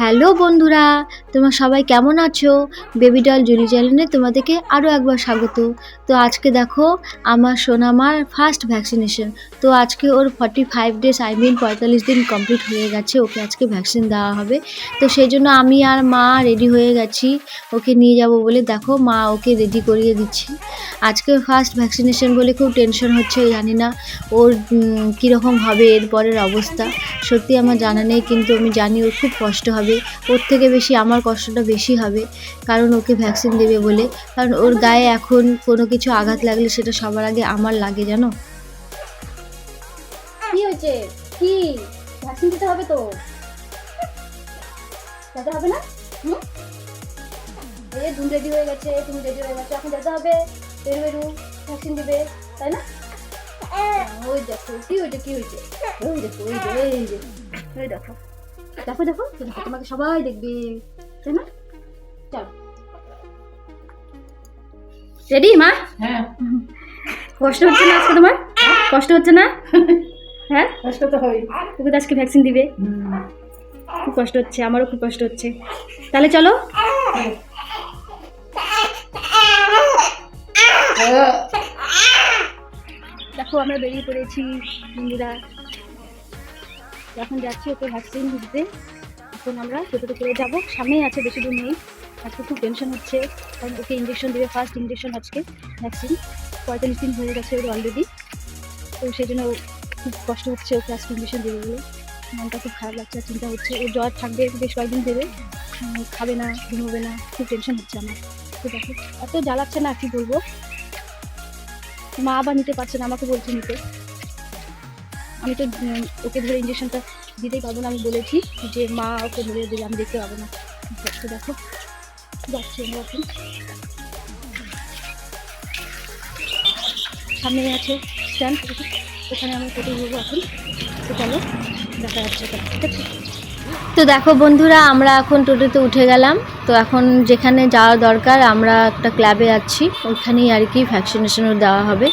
Hello বন্ধুরা, তোমরা সবাই কেমন আছো? বেবি ডল জুলি চ্যানেলে তোমাদেরকে আরও একবার স্বাগত। তো আজকে দেখো, আমার সোনামার ফার্স্ট ভ্যাকসিনেশন তো আজকে ওর forty five days I mean পঁয়তাল্লিশ দিন কমপ্লিট হয়ে গেছে, ওকে আজকে ভ্যাকসিন দেওয়া হবে। তো সেই জন্য আমি আর মা রেডি হয়ে গেছি, ওকে নিয়ে যাব বলে। দেখো, মা ওকে রেডি করিয়ে দিচ্ছি। আজকে ফার্স্ট ভ্যাকসিনেশন বলে খুব টেনশন হচ্ছে, জানি না ওর কীরকম হবে, এরপরের অবস্থা। সত্যি আমার জানা নেই, কিন্তু আমি জানি ওর খুব কষ্ট হবে। ওর থেকে বেশি আমার কষ্টটা বেশি হবে। কারণ ওকে ভ্যাকসিন দেবে বলে। কারণ ওর গায়ে এখন কোনো কিছু আঘাত লাগলে সেটা সবার আগে আমার লাগে, জানো? কি হয়েছে? কি? ভ্যাকসিন দিতে হবে তো? যেতে হবে না? হুম? এই তুমি রেডি হয়ে গেছে, তুমি রেডি হয়ে গেছে। এখন যেতে হবে। বেরু বেরু ভ্যাকসিন দিবে, তাই না? ওই দেখো, কি হয়েছে কি হয়েছে? ওই দেখো, ওই যে ওই দেখো। দেখো দেখো দেখো, তোমাকে সবাই দেখবে। তাই না? চলো। রেডি মা? হ্যাঁ। কষ্ট হচ্ছে না আজকে তোমার? কষ্ট হচ্ছে না? হ্যাঁ? কষ্ট তো হয় তোকে তো আজকে ভ্যাকসিন দিবে। খুব কষ্ট হচ্ছে আমারও খুব কষ্ট হচ্ছে। তাহলে চলো। দেখো আমরা বেরিয়ে পড়েছি বন্ধুরা। এখন যাচ্ছি ওকে ভ্যাকসিন দিতে। এখন আমরা টোটোতে করে যাব। সামনেই আছে, বেশি দূর নেই। আজকে খুব টেনশন হচ্ছে। কারণ ওকে ইঞ্জেকশন দেবে ফার্স্ট ইঞ্জেকশন আজকে ভ্যাকসিন পঁয়তাল্লিশ দিন হয়ে গেছে ওর অলরেডি তো সেই জন্য খুব কষ্ট হচ্ছে ওকে আজকে ইঞ্জেকশন দেবে বলে। মনটা খুব খারাপ লাগছে, চিন্তা হচ্ছে। ওর জ্বর থাকবে, বেশ কয়েকদিন দেবে খাবে না, ঘুমোবে না, খুব টেনশন হচ্ছে আমার। ঠিক আছে এত জ্বালাচ্ছে না, কি বলব? মা আবার নিতে পারছে না, আমাকে বলছে নিতে। আমি তো ওকে ধরে ইঞ্জেকশনটা দিতেই পারব না, আমি বলেছি যে, মা, ওকে ধরে দিলে আমি দেখতে পাবো না। তো দেখো, যাচ্ছি এখন সামনে আছে স্ট্যান্ড ওখানে আমি টোটো ঘুরবো এখন। তো চলো, দেখা যাচ্ছে ঠিক আছে? তো দেখো বন্ধুরা, আমরা এখন টোটোতে উঠে গেলাম। তো এখন যেখানে যাওয়া দরকার, আমরা একটা ক্লাবে যাচ্ছি ওইখানেই আর কি ভ্যাকসিনেশনও দেওয়া হবে।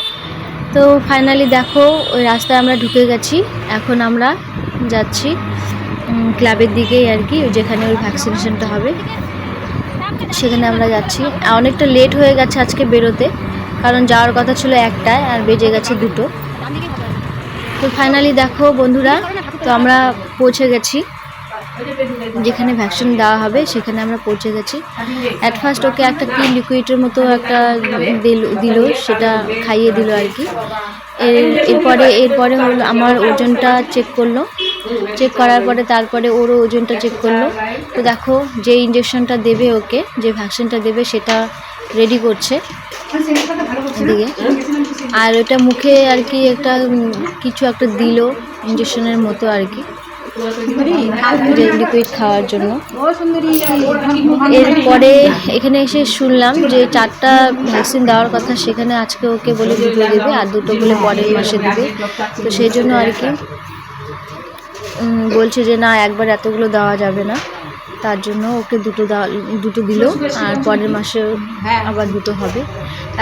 তো ফাইনালি দেখো, ওই রাস্তায় আমরা ঢুকে গেছি। এখন আমরা যাচ্ছি ক্লাবের দিকেই আর কি, যেখানে ওই ভ্যাকসিনেশনটা হবে। সেখানে আমরা যাচ্ছি। অনেকটা লেট হয়ে গেছে আজকে বেরোতে, কারণ যাওয়ার কথা ছিল একটায়, আর বেজে গেছে দুটো। তো ফাইনালি দেখো বন্ধুরা, তো আমরা পৌঁছে গেছি। যেখানে ভ্যাকসিন দেওয়া হবে, সেখানে আমরা পৌঁছে গেছি। অ্যাট ফার্স্ট ওকে একটা কি লিকুইডের মতো একটা দিল দিল, সেটা খাইয়ে দিল আর কি। এর, এরপরে এরপরে হলো আমার ওজনটা চেক করল। চেক করার পরে তারপরে ওরও ওজনটা চেক করল। তো দেখো, যে ইঞ্জেকশনটা দেবে ওকে, যে ভ্যাকসিনটা দেবে, সেটা রেডি করছে। এদিকে। আর ওটা মুখে আর কি একটা কিছু একটা দিল ইঞ্জেকশনের মতো আর কি। যে লিকুইড খাওয়ার জন্য। এরপরে এখানে এসে শুনলাম যে চারটা ভ্যাকসিন দেওয়ার কথা সেখানে আজকে ওকে বলে দুটো দেবে আর দুটো বলে পরের মাসে দেবে। তো সেই জন্য আর কি বলছে যে না একবার এতগুলো দেওয়া যাবে না। তার জন্য ওকে দুটো দুটো দিল আর পরের মাসে আবার দুটো হবে।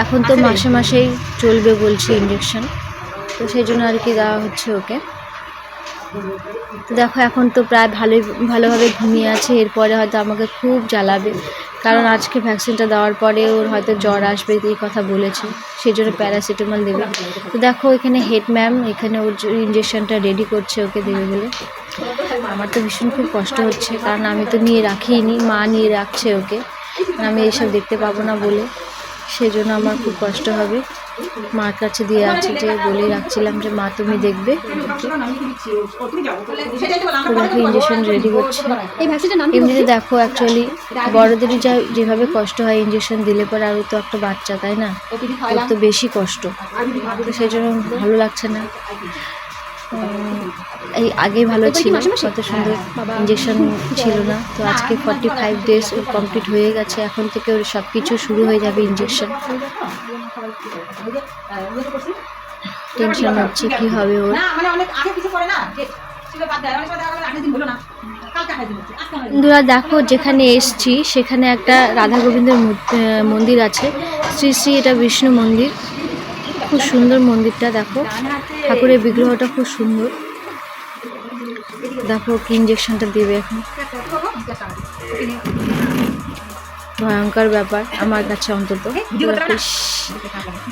এখন তো মাসে মাসেই চলবে বলছে ইঞ্জেকশন তো সেই জন্য আর কি দেওয়া হচ্ছে ওকে। দেখো, এখন তো প্রায় ভালোই, ভালোভাবে ঘুমিয়ে আছে, এরপরে হয়তো আমাকে খুব জ্বালাবে। কারণ আজকে ভ্যাকসিনটা দেওয়ার পরে ওর হয়তো জ্বর আসবে, এই কথা বলেছে। সেই জন্য প্যারাসিটামল দেবে। তো দেখো, এখানে হেড ম্যাম এখানে ওর ইঞ্জেকশনটা রেডি করছে ওকে দেবে বলে। আমার তো ভীষণ খুব কষ্ট হচ্ছে, কারণ আমি তো নিয়ে রাখিনি, মা নিয়ে রাখছে ওকে। আমি এইসব দেখতে পাবো না বলে। সেজন্য আমার খুব কষ্ট হবে। মার কাছে দিয়ে আছে যে, বলেই রাখছিলাম যে, মা, তুমি দেখবে। দেখো ইঞ্জেকশন রেডি করছে। এমনিতে দেখো অ্যাকচুয়ালি বড়দেরই যা, যেভাবে কষ্ট হয় ইঞ্জেকশন দিলে পরে আরও তো একটা বাচ্চা, তাই না? তো বেশি কষ্ট। তো সেই জন্য ভালো লাগছে না। এই আগে ভালো ছিল কত সুন্দর ইঞ্জেকশন ছিল না। তো আজকে ফর্টি ফাইভ ডেজ ওর কমপ্লিট হয়ে গেছে। এখন থেকে ওর সব কিছু শুরু হয়ে যাবে ইঞ্জেকশন টেনশন হচ্ছে কি হবে ওর? মানে। বন্ধুরা দেখো যেখানে এসছি সেখানে একটা রাধা গোবিন্দের মন্দির আছে। শ্রী শ্রী এটা বিষ্ণু মন্দির। খুব সুন্দর মন্দিরটা দেখো। ঠাকুরের বিগ্রহটা খুব সুন্দর। দেখো কি ইঞ্জেকশনটা দেবে এখন। ভয়ঙ্কর ব্যাপার আমার কাছে অন্তত।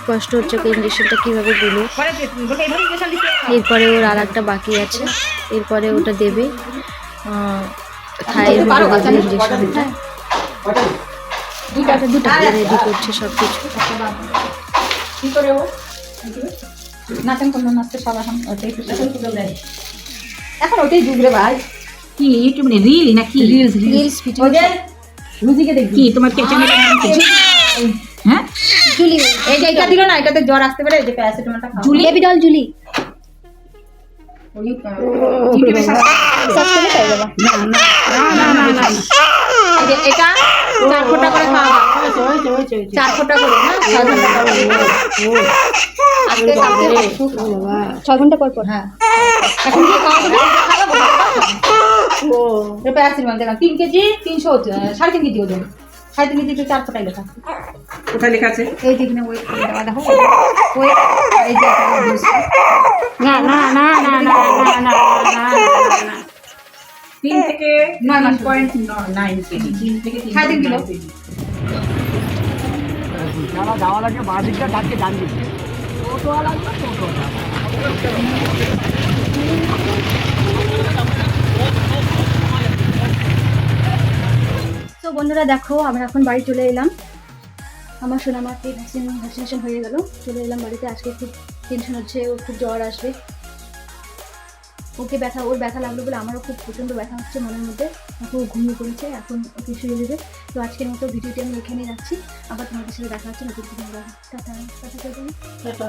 কষ্ট হচ্ছে ওকে ইঞ্জেকশনটা কীভাবে দিল। এরপরে ওর আর একটা বাকি আছে। এরপরে ওটা দেবে থাই পারো, ইঞ্জেকশনটা দুটা দুটা রেডি করছে সব কিছু কি করে ও? নাচন করল নাচতে সব এখন ওটাই এখন ওটাই যুগ রে ভাই। কি ইউটিউব নে রিল নাকি? রিলস রিলস ভিডিও যে রুজিকে দেখি কি তোমার চ্যানেলের নাম কি? হ্যাঁ? জুলি এই যে এটা দিল না এটাতে জ্বর আসতে পারে এই যে প্যারাসিটামলটা খাও। জুলি বেবি ডল জুলি এটা চার ফোঁটা করে খাওয়া চার ফোঁটা করে না? ছয় ঘণ্টা পর পর হ্যাঁ এখন কি এটা প্যারাসিটামল দেখলাম তিন কেজি তিনশো সাড়ে তিন কেজি ওজন সাড়ে তিন কেজি চার ফোঁটাই লেখা কোথায় লেখা আছে এই যে কিনা ওই দেখো ওই এই যে না না না না না না না না তিন থেকে নয় মাস পয়েন্ট নাইন কেজি তিন থেকে সাড়ে তিন কিলো। কেজি যারা যাওয়া লাগে বাঁ দিকটা ডান দিকে তো বন্ধুরা দেখো, আমরা এখন বাড়ি চলে এলাম। আমার সোনামাকে ভ্যাকসিন ভ্যাকসিনেশন হয়ে গেল। চলে এলাম বাড়িতে। আজকে খুব টেনশন হচ্ছে ও খুব জ্বর আসবে। ওকে ব্যথা ওর ব্যথা লাগল বলে আমারও খুব প্রচণ্ড ব্যথা হচ্ছে মনের মধ্যে। খুব ও ঘুমিয়ে পড়েছে এখন ওকে শুয়ে দেবে। তো আজকের মতো ভিডিওটি আমি এখানেই রাখছি। আবার তোমাদের সাথে দেখা হচ্ছে নতুন ভিডিও টাটা টাটা টাটা